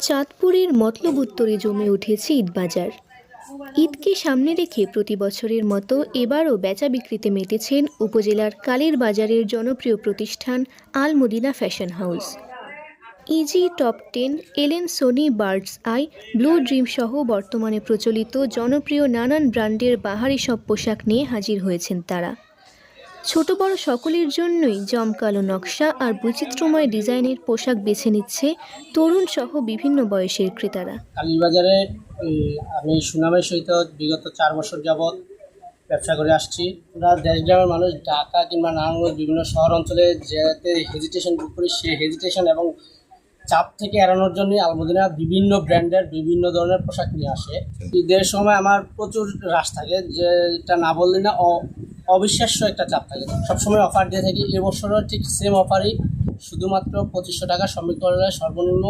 চাঁদপুরের মতলব উত্তরে জমে উঠেছে ঈদবাজার। ঈদকে সামনে রেখে প্রতি বছরের মতো এবারও বেচা বিক্রিতে মেতেছেন উপজেলার কালীর বাজারের জনপ্রিয় প্রতিষ্ঠান Al Madina Fashion House. Easy Top Ten, Ellen Sony, Birds Eye, Blue Dream সহ বর্তমানে প্রচলিত জনপ্রিয় নানান ব্র্যান্ডের বাহারি সব পোশাক নিয়ে হাজির হয়েছেন তারা। ছোট বড় সকলের জন্যই জমকালো নকশা আর বৈচিত্র্যময় ডিজাইনের পোশাক বেছে নিচ্ছে তরুণ সহ বিভিন্ন বয়সের ক্রেতারা। কালীবাজারে আমি সুনামের সহিত বিগত চার বছর যাবৎ ব্যবসা করে আসছি। আমরা দেশ গ্রামের মানুষ, ঢাকা কিংবা নারায়ণগঞ্জ বিভিন্ন শহর অঞ্চলে যেতে হেজিটেশন বুক করি, সেই হেজিটেশন এবং চাপ থেকে এড়ানোর জন্য আলমদিনা বিভিন্ন ব্র্যান্ডের বিভিন্ন ধরনের পোশাক নিয়ে আসে। ঈদের সময় আমার প্রচুর হ্রাস থাকে, যেটা না বললে না অবিশ্বাস্য একটা চাপ থাকে। সবসময় অফার দিয়ে থাকি। এবছরও ঠিক সেম অফারই শুধুমাত্র পঁচিশশো টাকা করলে সর্বনিম্ন